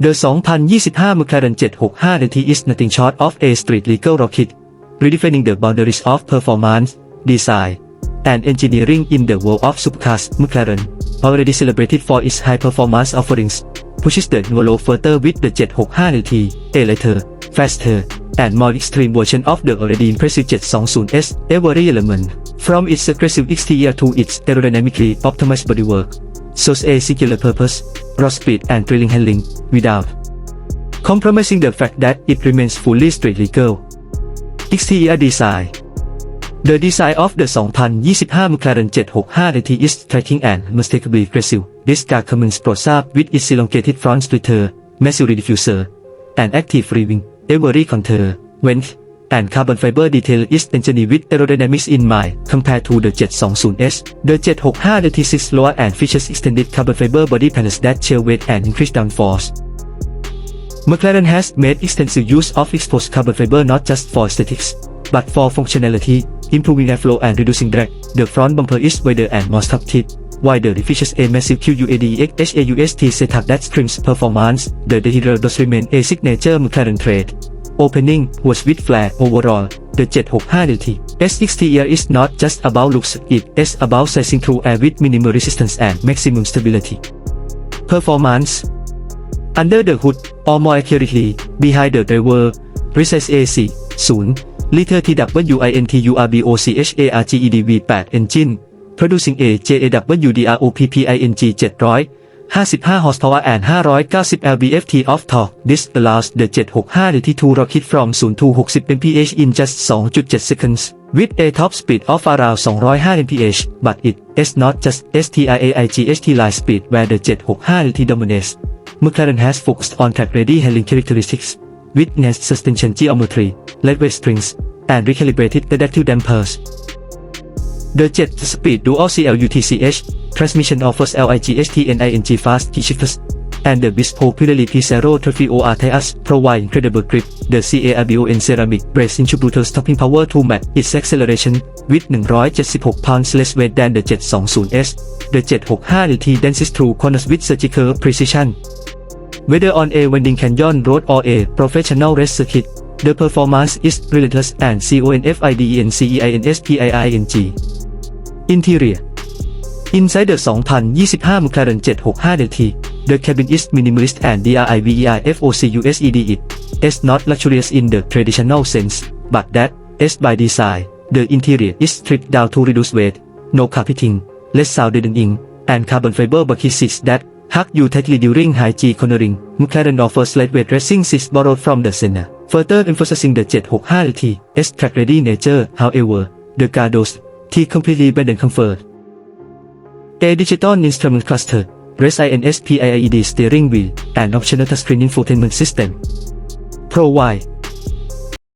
The 2025 McLaren 765 LT is nothing short of a street legal rocket, redefining the boundaries of performance, design, and engineering in the world of supercars. McLaren, already celebrated for its high performance offerings, pushes the envelope further with the 765 LT, a lighter, faster, and more extreme version of the already impressive 720S. Every element, from its aggressive exterior to its aerodynamically optimized bodywork, shows a singular purpose, raw speed and thrilling handling, without compromising the fact that it remains fully street legal. Exterior design The design of the 2025 McLaren 765 LT is striking and unmistakably aggressive. This car comes up with its elongated front splitter, massive diffuser, and active rear-wing, every contour, vent, and carbon fiber detail is engineered with aerodynamics in mind compared to the 720S. The 765 LT sits lower and features extended carbon fiber body panels that share weight and increase downforce. McLaren has made extensive use of exposed carbon fiber not just for aesthetics, but for functionality, improving airflow and reducing drag. The front bumper is wider and more structured, while the features a massive QUADX HAUST setup that screams performance. The dehydral does remain a signature McLaren trait. Opening was with flair overall. The 765 LT S exterior is not just about looks, it is about sizing through air with minimal resistance and maximum stability. Performance Under the hood, or more accurately, behind the driver, resides AC, 0, liter TWINTURBOCHARGED V8 engine, producing a JAWDROPPING 700, 55 horsepower and 590 lb-ft of torque. This allows the 765 LT to rocket from 0 to 60 mph in just 2.7 seconds, with a top speed of around 205 mph. But it is not just STIAIGHT line speed where the 765 LT dominates. McLaren has focused on track-ready handling characteristics, with enhanced suspension geometry, lightweight springs, and recalibrated adaptive dampers. The 7-speed dual CLUTCH transmission offers LIGHT and ING fast key shifters, and the bespoke Pirelli Zero OR tires provide incredible grip. The CARBO and ceramic brace brutal stopping power to match its acceleration, with 176 pounds less weight than the 720S. The 765 LT dances through corners with surgical precision. Whether on a winding canyon road or a professional race circuit, the performance is relentless and CONFIDENCEINSPIING. Interior Inside the 2025 McLaren 765 LT, the cabin is minimalist and DRIVEIFOCUSED it is not luxurious in the traditional sense, but that is by design. The interior is stripped down to reduce weight, no carpeting, less sound deadening, and carbon fiber bucket seats that hug you tightly during high G cornering. McLaren offers lightweight racing seats borrowed from the Senna, further emphasizing the 765 LT's track-ready nature. However, the car does T completely abandon comfort. A digital instrument cluster, REST INSPIIED steering wheel, and optional touchscreen infotainment system. Provide